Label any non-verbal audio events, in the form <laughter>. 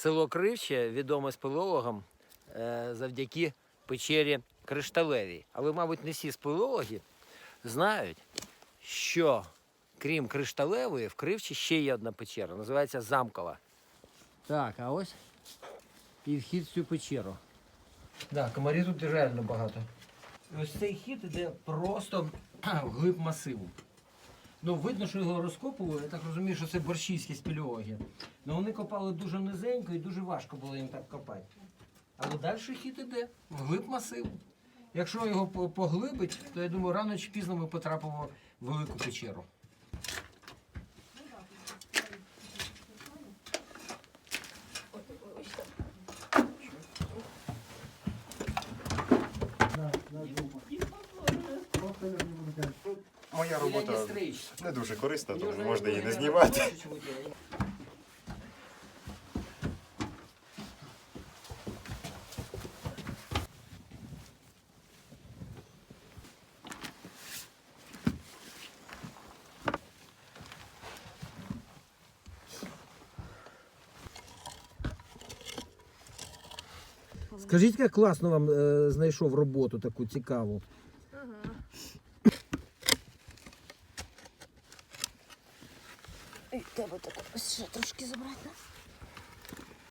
Село Кривче відоме спелеологам е, завдяки печері Кришталевій. Але, мабуть, не всі спелеологи знають, що крім Кришталевої, в Кривчі ще є одна печера, називається Замкова. Так, а ось і вхід в цю печеру. Так, комарів тут реально багато. Ось цей хід іде просто <clears throat> вглиб масиву. Ну, видно, що його розкопували. Я так розумію, що це борщівські спелеологи. Ну вони копали дуже низенько і дуже важко було їм так копати. Але далі хід іде, вглиб масиву. Якщо його поглибить, то я думаю, рано чи пізно ми потрапимо в велику печеру. Моя робота не дуже корисна, тому можна її не знімати. Скажіть, як класно вам е, знайшов роботу таку цікаву. І тебе так ось ще трошки забрати.